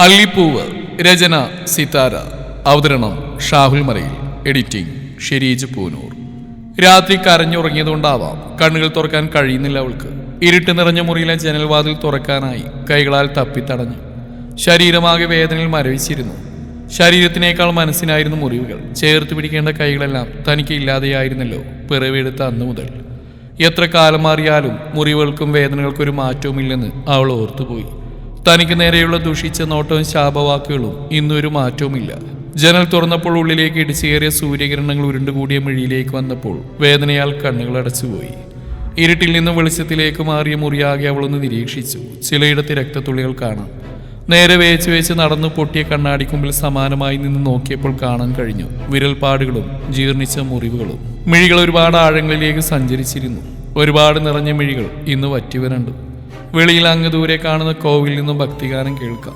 അള്ളിപ്പൂവ് രചന സിതാര. അവതരണം ഷാഹുൽ മറയിൽ എഡിറ്റിംഗ് ഷെരീജ് പൂനൂർ. രാത്രി കരഞ്ഞുറങ്ങിയതുകൊണ്ടാവാം കണ്ണുകൾ തുറക്കാൻ കഴിയുന്നില്ല അവൾക്ക്. ഇരുട്ട് നിറഞ്ഞ മുറിയിലെ ജനൽവാതിൽ തുറക്കാനായി കൈകളാൽ തപ്പിത്തടഞ്ഞു ശരീരമാകെ വേദനയിൽ മരവിച്ചിരുന്നു. ശരീരത്തിനേക്കാൾ മനസ്സിനായിരുന്നു മുറിവുകൾ. ചേർത്ത് പിടിക്കേണ്ട കൈകളെല്ലാം തനിക്ക് ഇല്ലാതെയായിരുന്നല്ലോ പിറവിയെടുത്ത അന്നു മുതൽ. എത്ര കാലം മാറിയാലും മുറിവുകൾക്കും വേദനകൾക്കൊരു മാറ്റവുമില്ലെന്ന് അവൾ ഓർത്തുപോയി. തനിക്ക് നേരെയുള്ള ദുഷിച്ച നോട്ടവും ശാപവാക്കുകളും ഇന്നൊരു മാറ്റവുമില്ല. ജനൽ തുറന്നപ്പോൾ ഉള്ളിലേക്ക് ഇടിച്ചേറിയ സൂര്യകിരണങ്ങൾ ഉരുണ്ടുകൂടിയ മിഴിയിലേക്ക് വന്നപ്പോൾ വേദനയാൽ കണ്ണുകൾ അടച്ചുപോയി. ഇരുട്ടിൽ നിന്ന് വെളിച്ചത്തിലേക്ക് മാറിയ മുറിയാകെ അവളൊന്ന് നിരീക്ഷിച്ചു. ചിലയിടത്ത് രക്തത്തുള്ളികൾ കാണാം. നേരെ വേച്ച് വേച്ച് നടന്നു പൊട്ടിയ കണ്ണാടിക്കുമ്പിൽ സമാനമായി നിന്ന് നോക്കിയപ്പോൾ കാണാൻ കഴിഞ്ഞു. വിരൽപ്പാടുകളും ജീർണിച്ച മുറിവുകളും. മിഴികൾ ഒരുപാട് ആഴങ്ങളിലേക്ക് സഞ്ചരിച്ചിരുന്നു. ഒരുപാട് നിറഞ്ഞ മിഴികൾ ഇന്ന് വറ്റിവരണ്ടു. വെളിയിൽ അങ്ങ് ദൂരെ കാണുന്ന കോവിൽ നിന്നും ഭക്തിഗാനം കേൾക്കാം.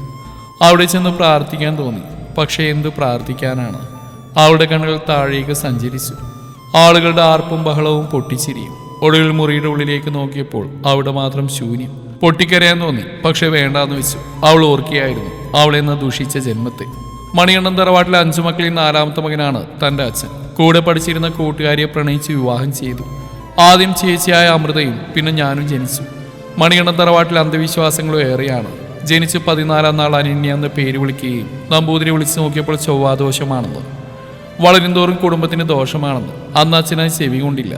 അവിടെ ചെന്ന് പ്രാർത്ഥിക്കാൻ തോന്നി. പക്ഷേ എന്ത് പ്രാർത്ഥിക്കാനാണ്? അവളുടെ കണ്ണുകൾ താഴേക്ക് സഞ്ചരിച്ചു. ആളുകളുടെ ആർപ്പും ബഹളവും പൊട്ടിച്ചിരിയും. ഒടുവിൽ മുറിയുടെ ഉള്ളിലേക്ക് നോക്കിയപ്പോൾ അവിടെ മാത്രം ശൂന്യം. പൊട്ടിക്കരയാൻ തോന്നി. പക്ഷെ വേണ്ടാന്ന് വെച്ചു. അവൾ ഓർക്കുകയായിരുന്നു അവളെന്ന ദുഷിച്ച ജന്മത്തെ. മണികണ്ഠൻ തറവാട്ടിലെ അഞ്ചു മക്കളിൽ നാലാമത്തെ മകനാണ് തന്റെ അച്ഛൻ. കൂടെ പഠിച്ചിരുന്ന കൂട്ടുകാരിയെ പ്രണയിച്ച് വിവാഹം ചെയ്തു. ആദ്യം ചേച്ചിയായ അമൃതയും പിന്നെ ഞാനും ജനിച്ചു. മണികണ്ഠൻ തറവാട്ടിലെ അന്ധവിശ്വാസങ്ങളും ഏറെയാണ്. ജനിച്ച് പതിനാലാം നാൾ അനന്യ എന്ന് പേര് വിളിക്കുകയും നമ്പൂതിരി വിളിച്ചു നോക്കിയപ്പോൾ ചൊവ്വാദോഷമാണെന്ന്. വളരുംതോറും കുടുംബത്തിന് ദോഷമാണെന്ന്. അന്ന് അച്ഛനായി ചെവി കൊണ്ടില്ല.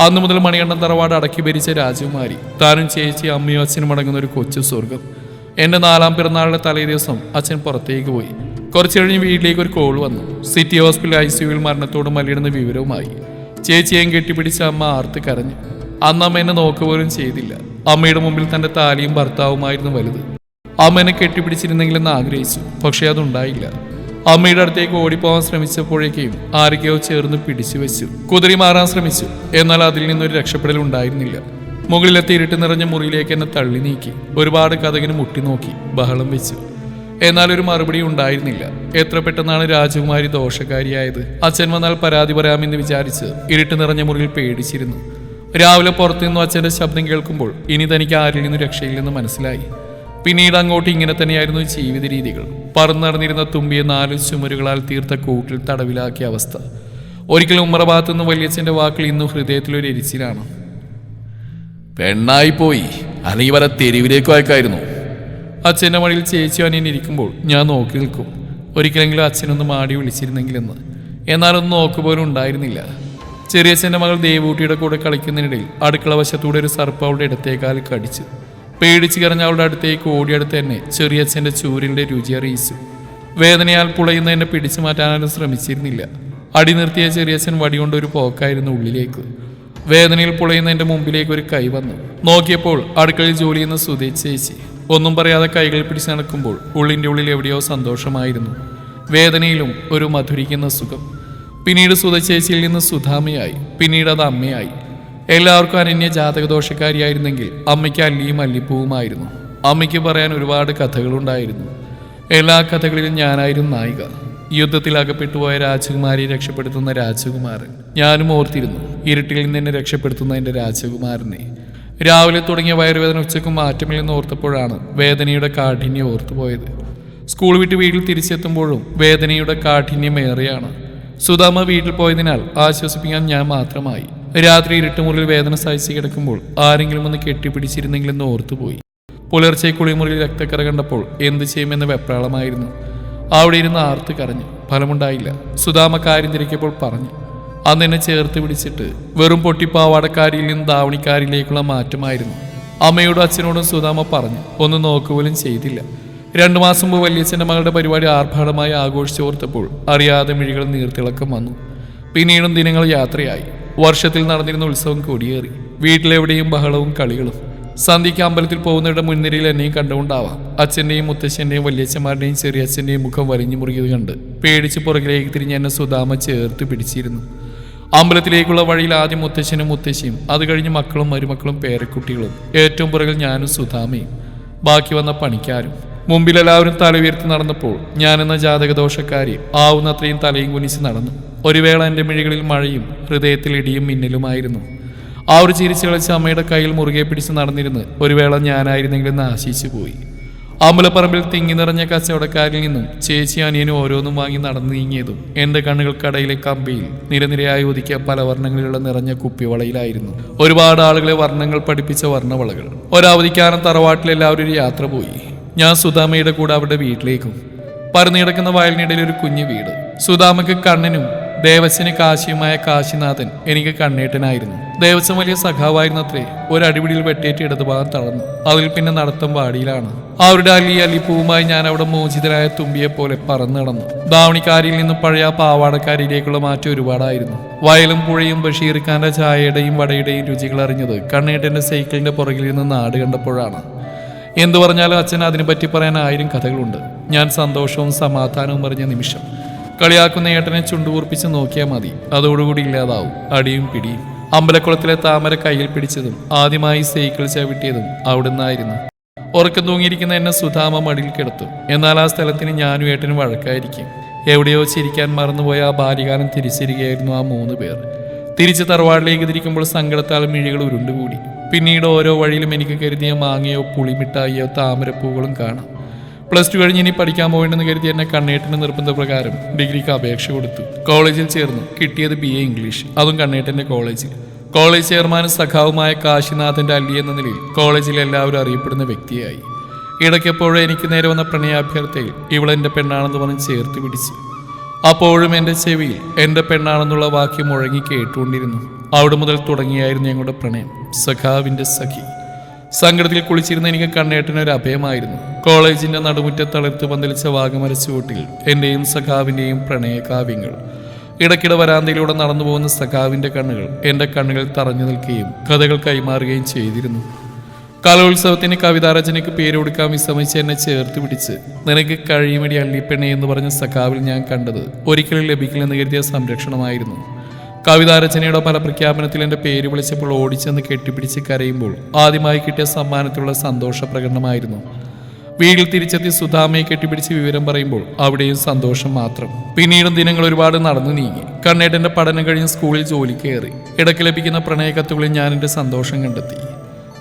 അന്നു മുതൽ മണികണ്ഠൻ തറവാട് അടക്കി ഭരിച്ച രാജകുമാരി താനും ചേച്ചി അമ്മയും അച്ഛനും അടങ്ങുന്ന ഒരു കൊച്ചു സ്വർഗം എന്റെ നാലാം പിറന്നാളിന്റെ തലേ ദിവസം അച്ഛൻ പുറത്തേക്ക് പോയി. കുറച്ചു കഴിഞ്ഞ് വീട്ടിലേക്ക് ഒരു കോൾ വന്നു. സിറ്റി ഹോസ്പിറ്റൽ ഐ സിയുവിൽ മരണത്തോട് മലയിടുന്ന വിവരവുമായി. ചേച്ചിയെയും കെട്ടിപ്പിടിച്ച അമ്മ ആർത്ത് കരഞ്ഞു. അന്ന് അമ്മ എന്നെ നോക്കുപോലും ചെയ്തില്ല. അമ്മയുടെ മുമ്പിൽ തന്റെ താലിയും ഭർത്താവുമായിരുന്നു വലുത്. അമ്മനെ കെട്ടിപ്പിടിച്ചിരുന്നെങ്കിലെന്ന് ആഗ്രഹിച്ചു പക്ഷേ അതുണ്ടായില്ല. അമ്മയുടെ അടുത്തേക്ക് ഓടിപ്പോവാൻ ശ്രമിച്ചപ്പോഴേക്കും ആരൊക്കെയോ ചേർന്ന് പിടിച്ചു വെച്ചു. കുതിരി മാറാൻ ശ്രമിച്ചു എന്നാൽ അതിൽ നിന്നൊരു രക്ഷപ്പെടൽ ഉണ്ടായിരുന്നില്ല. മുകളിലെത്തി ഇരുട്ട് നിറഞ്ഞ മുറിയിലേക്ക് എന്നെ തള്ളി നീക്കി ഒരുപാട് കഥകിന് മുട്ടി നോക്കി ബഹളം വെച്ചു. എന്നാൽ ഒരു മറുപടി ഉണ്ടായിരുന്നില്ല. എത്ര പെട്ടെന്നാണ് രാജകുമാരി ദോഷകാരിയായത് അച്ഛൻ വന്നാൽ പരാതി പറയാമെന്ന് വിചാരിച്ച് ഇരുട്ട് നിറഞ്ഞ മുറിയിൽ പേടിച്ചിരുന്നു. രാവിലെ പുറത്തു നിന്നും അച്ഛന്റെ ശബ്ദം കേൾക്കുമ്പോൾ ഇനി തനിക്ക് ആരിൽ നിന്നും രക്ഷയില്ലെന്ന് മനസ്സിലായി. പിന്നീട് അങ്ങോട്ട് ഇങ്ങനെ തന്നെയായിരുന്നു ജീവിത രീതികൾ. പറന്നു നടന്നിരുന്ന തുമ്പിയെ നാല് ചുമരുകളാൽ തീർത്ത കൂട്ടിൽ തടവിലാക്കിയ അവസ്ഥ. ഒരിക്കലും ഉമ്മറ ഭാഗത്തുനിന്ന് വലിയച്ഛന്റെ വാക്കിൽ ഇന്നും ഹൃദയത്തിലൊരു എരിച്ചിലാണ്. പെണ്ണായി പോയി. അല്ലെങ്കിൽ വരെ തെരുവിലേക്ക് അയക്കായിരുന്നു അച്ഛന്റെ മടിയിൽ ചേച്ചി അനിയൻ ഇരിക്കുമ്പോൾ ഞാൻ നോക്കി നിൽക്കും. ഒരിക്കലെങ്കിലും അച്ഛനൊന്ന് മാടി വിളിച്ചിരുന്നെങ്കിലെന്ന്. എന്നാലൊന്നും നോക്കുപോലും ഉണ്ടായിരുന്നില്ല. ചെറിയച്ഛന്റെ മകൾ ദേവൂട്ടിയുടെ കൂടെ കളിക്കുന്നതിനിടയിൽ അടുക്കള വശത്തൂടെ ഒരു സർപ്പ് അവളുടെ ഇടത്തേക്കാൽ കടിച്ചു പേടിച്ച് കരഞ്ഞ അവളുടെ അടുത്തേക്ക് ഓടിയടുത്ത് തന്നെ ചെറിയച്ഛന്റെ ചൂരിന്റെ രുചി അറിയിച്ചു. വേദനയാൽ പുളയുന്ന എന്നെ പിടിച്ചു മാറ്റാനാലും ശ്രമിച്ചിരുന്നില്ല. അടി നിർത്തിയ ചെറിയച്ഛൻ വടികൊണ്ട് ഒരു പോക്കായിരുന്നു ഉള്ളിലേക്ക്. വേദനയിൽ പുളയുന്ന എന്റെ മുമ്പിലേക്ക് ഒരു കൈ വന്നു. നോക്കിയപ്പോൾ അടുക്കളയിൽ ജോലി ചെയ്യുന്ന സുധേ ചേച്ചി. ഒന്നും പറയാതെ കൈകൾ പിടിച്ച് നടക്കുമ്പോൾ ഉള്ളിന്റെ ഉള്ളിൽ എവിടെയോ സന്തോഷമായിരുന്നു. വേദനയിലും ഒരു മധുരിക്കുന്ന സുഖം. പിന്നീട് സുധചേച്ചിയിൽ നിന്ന് സുധാമയായി പിന്നീട് അത് അമ്മയായി. എല്ലാവർക്കും അനന്യ ജാതകദോഷക്കാരിയായിരുന്നെങ്കിൽ അമ്മയ്ക്ക് അല്ലിയും അല്ലിപ്പൂവുമായിരുന്നു അമ്മയ്ക്ക് പറയാൻ ഒരുപാട് കഥകളുണ്ടായിരുന്നു. എല്ലാ കഥകളിലും ഞാനായിരുന്നു നായിക. യുദ്ധത്തിൽ അകപ്പെട്ടുപോയ രാജകുമാരിയെ രക്ഷപ്പെടുത്തുന്ന രാജകുമാരൻ ഞാനും ഓർത്തിരുന്നു. ഇരുട്ടിൽ നിന്ന് എന്നെ രക്ഷപ്പെടുത്തുന്ന എന്റെ രാജകുമാരനെ. രാവിലെ തുടങ്ങിയ വയറുവേദന ഉച്ചയ്ക്ക് മാറ്റമില്ലെന്ന് ഓർത്തപ്പോഴാണ് വേദനയുടെ കാഠിന്യം ഓർത്തുപോയത്. സ്കൂൾ വിട്ട് വീട്ടിൽ തിരിച്ചെത്തുമ്പോഴും വേദനയുടെ കാഠിന്യം ഏറെയാണ് സുധാമ വീട്ടിൽ പോയതിനാൽ ആശ്വസിപ്പിക്കാൻ ഞാൻ മാത്രമായി. രാത്രി ഇരുട്ടുമുറിയിൽ വേദന സഹിച്ച് കിടക്കുമ്പോൾ ആരെങ്കിലും ഒന്ന് കെട്ടിപ്പിടിച്ചിരുന്നെങ്കിലെന്ന് ഓർത്തുപോയി. പുലർച്ചെ കുളിമുറിയിൽ രക്തക്കറ കണ്ടപ്പോൾ എന്ത് ചെയ്യുമെന്ന് വെപ്രാളമായിരുന്നു. അവിടെ ഇരുന്ന് ആർത്ത് കരഞ്ഞു. ഫലമുണ്ടായില്ല. സുധാമ കാര്യം തിരക്കിയപ്പോൾ പറഞ്ഞു. അന്ന് എന്നെ ചേർത്ത് പിടിച്ചിട്ട് വെറും പൊട്ടിപ്പാവാടക്കാരിയിൽ നിന്ന് ധാവണിക്കാരിലേക്കുള്ള മാറ്റമായിരുന്നു. അമ്മയോടും അച്ഛനോടും സുധാമ പറഞ്ഞു ഒന്ന് നോക്കുപോലും ചെയ്തില്ല. രണ്ടു മാസം മുമ്പ് വല്യച്ഛന്റെ മകളുടെ പരിപാടി ആർഭാടമായി ആഘോഷിച്ചോർത്തപ്പോൾ അറിയാതെ മിഴികൾ നീർത്തിളക്കം വന്നു. പിന്നീടും ദിനങ്ങൾ യാത്രയായി. വർഷത്തിൽ നടന്നിരുന്ന ഉത്സവം കൊടിയേറി. വീട്ടിലെവിടെയും ബഹളവും കളികളും. സന്ധ്യയ്ക്ക് അമ്പലത്തിൽ പോകുന്നവരുടെ മുൻനിരയിൽ എന്നെയും കണ്ടുകൊണ്ടാവാം. അച്ഛന്റെയും മുത്തശ്ശന്റെയും വല്യച്ഛന്മാരുടെയും ചെറിയച്ഛന്റെയും മുഖം വലിഞ്ഞു മുറുകിയത് കണ്ട് പേടിച്ച് പുറകിലേക്ക് തിരിഞ്ഞ് എന്നെ സുധാമ ചേർത്ത് പിടിച്ചിരുന്നു. അമ്പലത്തിലേക്കുള്ള വഴിയിൽ ആദ്യം മുത്തശ്ശനും മുത്തശ്ശിയും അത് കഴിഞ്ഞ് മക്കളും മരുമക്കളും പേരക്കുട്ടികളും. ഏറ്റവും പുറകിൽ ഞാനും സുധാമയും. ബാക്കി വന്ന പണിക്കാരും. മുമ്പിൽ എല്ലാവരും തല ഉയർത്തി നടന്നപ്പോൾ ഞാനെന്ന ജാതകദോഷക്കാരി ആവുന്നത്രയും തലയും കുനിച്ച് നടന്നു. ഒരു വേള എന്റെ മിഴികളിൽ മഴയും ഹൃദയത്തിൽ ഇടിയും മിന്നലുമായിരുന്നു. ആ ഒരു ചിരിച്ചു കളിച്ച് അമ്മയുടെ കയ്യിൽ മുറുകെ പിടിച്ച് നടന്നിരുന്ന് ഒരു വേള ഞാനായിരുന്നെങ്കിലെന്ന് ആശിച്ചു പോയി. അമ്പലപ്പറമ്പിൽ തിങ്ങി നിറഞ്ഞ കച്ചവടക്കാരിൽ നിന്നും ചേച്ചി അനിയനും ഓരോന്നും വാങ്ങി നടന്നു നീങ്ങിയതും എന്റെ കണ്ണുകൾക്കടയിലെ കമ്പിയിൽ നിരനിരയായി ഒതുക്കിയ പല വർണങ്ങളിലുള്ള നിറഞ്ഞ കുപ്പിവളയിലായിരുന്നു. ഒരുപാട് ആളുകളെ വർണങ്ങൾ പഠിപ്പിച്ച വർണവളകൾ. ഒരവധിക്കാനം തറവാട്ടിൽ എല്ലാവരും ഒരു യാത്ര പോയി. ഞാൻ സുധാമയുടെ കൂടെ അവരുടെ വീട്ടിലേക്കും. പരന്നിടക്കുന്ന വയലിനിടയിൽ ഒരു കുഞ്ഞു വീട്. സുധാമയ്ക്ക് കണ്ണനും ദേവസ്വന് കാശിയുമായ കാശിനാഥൻ എനിക്ക് കണ്ണേട്ടനായിരുന്നു. ദേവസ്വം വലിയ സഖാവായിരുന്നു അത്രേ ഒരു അടിപിടിയിൽ വെട്ടേറ്റ് ഇടതുഭാഗം തളർന്നു. അതിൽ പിന്നെ നടത്തം വാടിയിലാണ്. അവരുടെ അലി അല്ലിപ്പൂവുമായി ഞാൻ അവിടെ മോചിതരായ തുമ്പിയെ പോലെ പറന്നു നടന്നു. ധാവണിക്കാരിയിൽ നിന്നും പഴയ പാവാടക്കാരിയിലേക്കുള്ള മാറ്റം ഒരുപാടായിരുന്നു. വയലും പുഴയും ബഷീർഖാന്റെ ചായയുടെയും വടയുടെയും രുചികൾ അറിഞ്ഞത് കണ്ണേട്ടന്റെ സൈക്കിളിന്റെ പുറകിൽ നിന്ന് നാട് കണ്ടപ്പോഴാണ്. എന്തു പറഞ്ഞാലും അച്ഛൻ അതിനെപ്പറ്റി പറയാൻ ആയിരം കഥകളുണ്ട്. ഞാൻ സന്തോഷവും സമാധാനവും പറഞ്ഞ നിമിഷം. കളിയാക്കുന്ന ഏട്ടനെ ചുണ്ടുകൂർപ്പിച്ച് നോക്കിയാൽ മതി. അതോടുകൂടി ഇല്ലാതാവും. അടിയും പിടിയും. അമ്പലക്കുളത്തിലെ താമര കയ്യിൽ പിടിച്ചതും ആദ്യമായി സൈക്കിൾ ചവിട്ടിയതും അവിടുന്നായിരുന്നു. ഉറക്കം തൂങ്ങിയിരിക്കുന്ന എന്നെ സുധാമ മടിയിൽ കിടത്തു. എന്നാൽ ആ സ്ഥലത്തിന് ഞാനും ഏട്ടനും വഴക്കായിരിക്കും. എവിടെയോ ചിരിക്കാൻ മറന്നുപോയ ആ ബാല്യകാലം തിരിച്ചിരിക്കുകയായിരുന്നു ആ മൂന്ന് പേർ. തിരിച്ച് തറവാടിലേക്ക് തിരിക്കുമ്പോൾ സങ്കടത്താൽ മിഴികൾ ഉരുണ്ടുകൂടി. പിന്നീട് ഓരോ വഴിയിലും എനിക്ക് കരുതിയ മാങ്ങയോ പുളിമിഠായിയോ താമരപ്പൂകളും കാണാം. പ്ലസ് ടു കഴിഞ്ഞ് ഇനി പഠിക്കാൻ പോകേണ്ടെന്ന് കരുതി എന്നെ കണ്ണേട്ടന്റെ നിർബന്ധപ്രകാരം ഡിഗ്രിക്ക് അപേക്ഷ കൊടുത്തു. കോളേജിൽ ചേർന്നു. കിട്ടിയത് ബി എ ഇംഗ്ലീഷ് അതും കണ്ണേട്ടന്റെ കോളേജിൽ കോളേജ് ചെയർമാനും സഖാവുമായ കാശിനാഥന്റെ അല്ലി എന്ന നിലയിൽ കോളേജിൽ എല്ലാവരും അറിയപ്പെടുന്ന വ്യക്തിയായി. ഇടയ്ക്കെപ്പോഴും എനിക്ക് നേരെ വന്ന പ്രണയാഭ്യർത്ഥയിൽ ഇവളെന്റെ പെണ്ണാണെന്ന് പറഞ്ഞ് ചേർത്ത് പിടിച്ചു. അപ്പോഴും എന്റെ ചെവിയിൽ എന്റെ പെണ്ണാണെന്നുള്ള വാക്യം മുഴങ്ങി കേട്ടുകൊണ്ടിരുന്നു. അവിടെ മുതൽ തുടങ്ങിയായിരുന്നു ഞങ്ങളുടെ പ്രണയം. സഖാവിന്റെ സഖി. സങ്കടത്തിൽ കുളിച്ചിരുന്ന എനിക്ക് കണ്ണേട്ടന് ഒരു അഭയമായിരുന്നു. കോളേജിന്റെ നടുമുറ്റത്ത് തളിർത്ത് പന്തലിച്ച വാഗമര ചുവട്ടിൽ സഖാവിന്റെയും പ്രണയകാവ്യങ്ങൾ. ഇടയ്ക്കിടെ വരാന്തയിലൂടെ നടന്നു പോകുന്ന സഖാവിന്റെ കണ്ണുകൾ എന്റെ കണ്ണുകൾ തറഞ്ഞു നിൽക്കുകയും കഥകൾ കൈമാറുകയും ചെയ്തിരുന്നു. കലോത്സവത്തിന് കവിതാരചനയ്ക്ക് പേര് കൊടുക്കാൻ വിസമ്മതിച്ച് എന്നെ ചേർത്ത് പിടിച്ച് നിനക്ക് കഴിയുമടി അള്ളിപ്പെണ്ണെ എന്ന് പറഞ്ഞ സഖാവിൽ ഞാൻ കണ്ടത് ഒരിക്കലും ലഭിക്കില്ലെന്ന് കരുതിയ സംരക്ഷണമായിരുന്നു. കവിതാരചനയുടെ പല പ്രഖ്യാപനത്തിൽ എന്റെ പേര് വിളിച്ചപ്പോൾ ഓടിച്ചെന്ന് കെട്ടിപ്പിടിച്ച് കരയുമ്പോൾ ആദ്യമായി കിട്ടിയ സമ്മാനത്തിലുള്ള സന്തോഷ പ്രകടനമായിരുന്നു. വീട്ടിൽ തിരിച്ചെത്തി സുധാമയെ കെട്ടിപ്പിടിച്ച് വിവരം പറയുമ്പോൾ അവിടെയും സന്തോഷം മാത്രം. പിന്നീടും ദിനങ്ങൾ ഒരുപാട് നടന്നു നീങ്ങി. കണ്ണേട്ടന്റെ പഠനം കഴിഞ്ഞ് സ്കൂളിൽ ജോലി കയറി. ഇടയ്ക്ക് ലഭിക്കുന്ന പ്രണയക്കത്തുകളിൽ ഞാൻ എന്റെ സന്തോഷം കണ്ടെത്തി.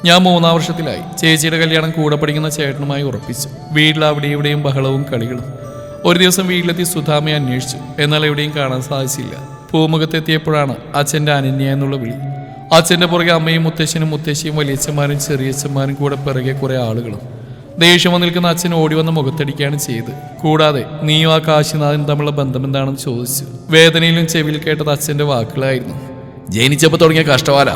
ഞാൻ മൂന്നാം വർഷത്തിലായി. ചേച്ചിയുടെ കല്യാണം കൂടെ പഠിക്കുന്ന ചേട്ടനുമായി ഉറപ്പിച്ചു. വീട്ടിൽ അവിടെ ഇവിടെയും ബഹളവും കളികളും. ഒരു ദിവസം വീട്ടിലെത്തി സുധാമയെ അന്വേഷിച്ചു. എന്നാൽ എവിടെയും കാണാൻ സാധിച്ചില്ല. പൂമുഖത്തെത്തിയപ്പോഴാണ് അച്ഛന്റെ അനന്യ എന്നുള്ള വിളി. അച്ഛന്റെ പുറകെ അമ്മയും മുത്തശ്ശനും മുത്തശ്ശിയും വലിയച്ഛന്മാരും ചെറിയച്ഛന്മാരും കൂടെ പിറകെ കുറേ ആളുകളും. ദേഷ്യം നിൽക്കുന്ന അച്ഛൻ ഓടി വന്ന് മുഖത്തടിക്കുകയാണ് ചെയ്ത് കൂടാതെ നീയും ആ കാശിനാഥനും തമ്മിലുള്ള ബന്ധം എന്താണെന്ന് ചോദിച്ചു. വേദനയിലും ചെവിയിൽ കേട്ടത് അച്ഛന്റെ വാക്കുകളായിരുന്നു. ജനിച്ചപ്പോൾ തുടങ്ങിയ കഷ്ടവാല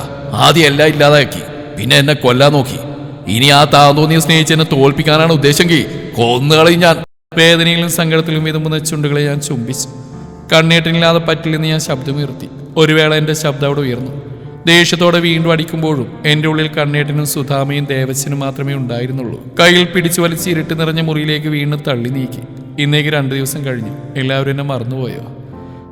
ആദ്യം എല്ലാം ഇല്ലാതാക്കി. പിന്നെ എന്നെ കൊല്ലാൻ നോക്കി. ഇനി ആ താന്തോന്നിയെ സ്നേഹിച്ച് എന്നെ തോൽപ്പിക്കാനാണ് ഉദ്ദേശമെങ്കിൽ കൊന്നുകളയും ഞാൻ. വേദനയിലും സങ്കടത്തിലും വിതുമ്പുന്ന ചുണ്ടുകളെ ഞാൻ ചുംബിച്ചു. കണ്ണീട്ടിനില്ലാതെ പറ്റില്ലെന്ന് ഞാൻ ശബ്ദമുയർത്തി. ഒരു വേള എന്റെ ശബ്ദം അവിടെ ഉയർന്നു. ദേഷ്യത്തോടെ വീണ്ടും അടിക്കുമ്പോഴും എന്റെ ഉള്ളിൽ കണ്ണേട്ടനും സുധാമയും ദേവസ്വനും മാത്രമേ ഉണ്ടായിരുന്നുള്ളൂ. കയ്യിൽ പിടിച്ചു വലിച്ച് ഇരുട്ട് നിറഞ്ഞ മുറിയിലേക്ക് വീണ്ടും തള്ളി നീക്കി. ഇന്നേക്ക് രണ്ടു ദിവസം കഴിഞ്ഞു. എല്ലാവരും എന്നെ മറന്നുപോയോ?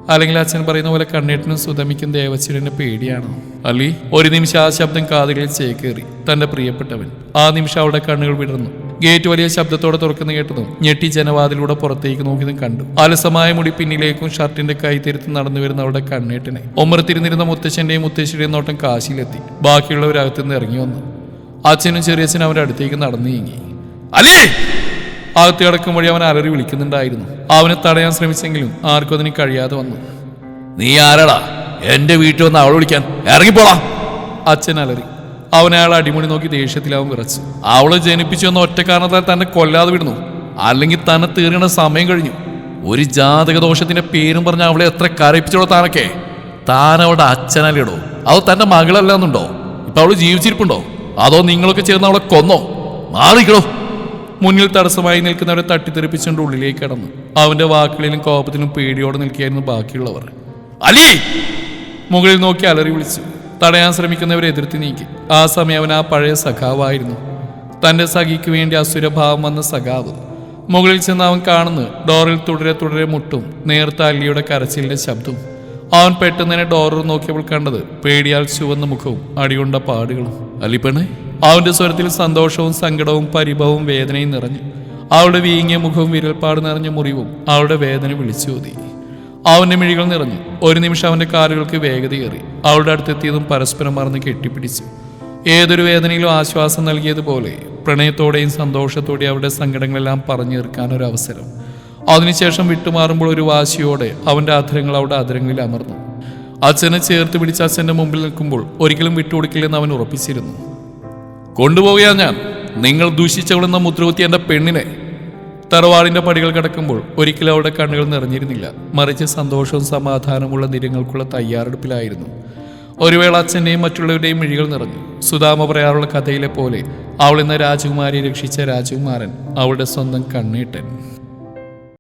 അല്ലെങ്കിൽ അച്ഛൻ പറയുന്ന പോലെ കണ്ണേട്ടനും സുധമിക്കും ദേവസ്വനെ പേടിയാണോ? അല്ലി ഒരു നിമിഷം ആ ശബ്ദം കാതുകളിൽ ചേക്കേറി. തന്റെ പ്രിയപ്പെട്ടവൻ. ആ നിമിഷം അവളുടെ കണ്ണുകൾ വിടർന്നു. ഗേറ്റ് വലിയ ശബ്ദത്തോടെ തുറക്കുന്ന കേട്ടതും ഞെട്ടി ജനവാതിലൂടെ പുറത്തേക്ക് നോക്കിയതും കണ്ടു. അലസമായ മുടി പിന്നിലേക്കും ഷർട്ടിന്റെ കൈ തിരുത്ത് നടന്നു വരുന്ന അവളുടെ കണ്ണേട്ടിനെ. ഒമ്പരത്തിരുന്നിരുന്ന മുത്തശ്ശന്റെയും മുത്തശ്ശിയുടെയും നോട്ടം കാശിയിലെത്തി. ബാക്കിയുള്ളവർ അകത്തുനിന്ന് ഇറങ്ങി വന്നു. അച്ഛനും ചെറിയച്ഛനും അവരുടെ അടുത്തേക്ക് നടന്നു നീങ്ങി. അലി! അകത്ത് കിടക്കും വഴി അവൻ അലറി വിളിക്കുന്നുണ്ടായിരുന്നു. അവനെ തടയാൻ ശ്രമിച്ചെങ്കിലും ആർക്കും അതിന് കഴിയാതെ വന്നു. നീ ആരാടാ? എന്റെ വീട്ടിൽ വന്ന് അവൾ വിളിക്കാൻ. ഇറങ്ങിപ്പോളാ അച്ഛൻ അലറി. അവനെ അയാൾ അടിമുടി നോക്കി ദേഷ്യത്തിൽ അവൻ വിറച്ചു. അവളെ ജനിപ്പിച്ചു എന്ന ഒറ്റ കാരണത്താൽ തന്നെ കൊല്ലാതെ വിടുന്നു. അല്ലെങ്കിൽ തന്നെ തീരണ സമയം കഴിഞ്ഞു. ഒരു ജാതക ദോഷത്തിന്റെ പേരും പറഞ്ഞ അവളെ എത്ര കരയിപ്പിച്ചോളൂ താനൊക്കെ? താൻ അവളുടെ അച്ഛനല്ലേടോ? അത് തന്റെ മകളല്ലാന്നുണ്ടോ ഇപ്പൊ അവൾ ജീവിച്ചിരിപ്പുണ്ടോ? അതോ നിങ്ങളൊക്കെ ചേർന്ന് അവളെ കൊന്നോ? മാറിക്കണോ മുന്നിൽ തടസ്സമായി നിൽക്കുന്നവരെ തട്ടിത്തെറിപ്പിച്ചുകൊണ്ട് ഉള്ളിലേക്ക് കടന്നു. അവന്റെ വാക്കുകളിലും കോപത്തിലും പേടിയോടെ നിൽക്കുകയായിരുന്നു ബാക്കിയുള്ളവർ. അലി! മുകളിൽ നോക്കി അലറി വിളിച്ചു. തടയാൻ ശ്രമിക്കുന്നവരെ എതിർത്ത് നീക്കി. ആ സമയം അവൻ ആ പഴയ സഖാവായിരുന്നു. തന്റെ സഖിക്ക് വേണ്ടി അസുരഭാവം വന്ന സഖാവ്. മുകളിൽ ചെന്ന് അവൻ കാണുന്നു ഡോറിൽ തുടരെ തുടരെ മുട്ടും നേർത്ത അല്ലിയുടെ കരച്ചിലിന്റെ ശബ്ദവും. അവൻ പെട്ടെന്ന് തന്നെ ഡോറിൽ നോക്കിയപ്പോൾ കണ്ടത് പേടിയാൽ ചുവന്ന മുഖവും അടികൊണ്ട പാടുകളും. അലിപ്പണേ അവന്റെ സ്വരത്തിൽ സന്തോഷവും സങ്കടവും പരിഭവവും വേദനയും നിറഞ്ഞു. അവളുടെ വീങ്ങിയ മുഖവും വിരൽപ്പാട് നിറഞ്ഞ മുറിവും അവളുടെ വേദന വിളിച്ചോതി. അവന്റെ മിഴികൾ നിറഞ്ഞു. ഒരു നിമിഷം അവന്റെ കാലുകൾക്ക് വേഗതയേറി അവളുടെ അടുത്തെത്തിയതും പരസ്പരം മറന്ന് കെട്ടിപ്പിടിച്ചു. ഏതൊരു വേദനയിലും ആശ്വാസം നൽകിയതുപോലെ പ്രണയത്തോടെയും സന്തോഷത്തോടെയും അവരുടെ സങ്കടങ്ങളെല്ലാം പറഞ്ഞു തീർക്കാൻ ഒരു അവസരം. അതിനുശേഷം വിട്ടുമാറുമ്പോൾ ഒരു വാശിയോടെ അവന്റെ ആധരങ്ങൾ അവളുടെ ആധരങ്ങളിൽ അമർന്നു. അച്ഛനെ ചേർത്ത് പിടിച്ച് അച്ഛന്റെ മുമ്പിൽ നിൽക്കുമ്പോൾ ഒരിക്കലും വിട്ടുകൊടുക്കില്ലെന്ന് അവൻ ഉറപ്പിച്ചിരുന്നു. കൊണ്ടുപോവുകയാ ഞാൻ. നിങ്ങൾ ദൂഷിച്ചവളെന്ന മുദ്രകുത്തി എന്റെ പെണ്ണിനെ തറവാടിന്റെ പടികൾ കടക്കുമ്പോൾ ഒരിക്കലും അവളുടെ കണ്ണുകൾ നിറഞ്ഞിരുന്നില്ല. മറിച്ച് സന്തോഷവും സമാധാനമുള്ള നിരങ്ങൾക്കുള്ള തയ്യാറെടുപ്പിലായിരുന്നു. ഒരു വേള അച്ഛന്റെയും മറ്റുള്ളവരുടെയും മിഴികൾ നിറഞ്ഞു. സുധാമ പറയാറുള്ള കഥയിലെ പോലെ അവൾ ഇന്ന് രാജകുമാരിയെ രക്ഷിച്ച രാജകുമാരൻ അവളുടെ സ്വന്തം കണ്ണീട്ടൻ.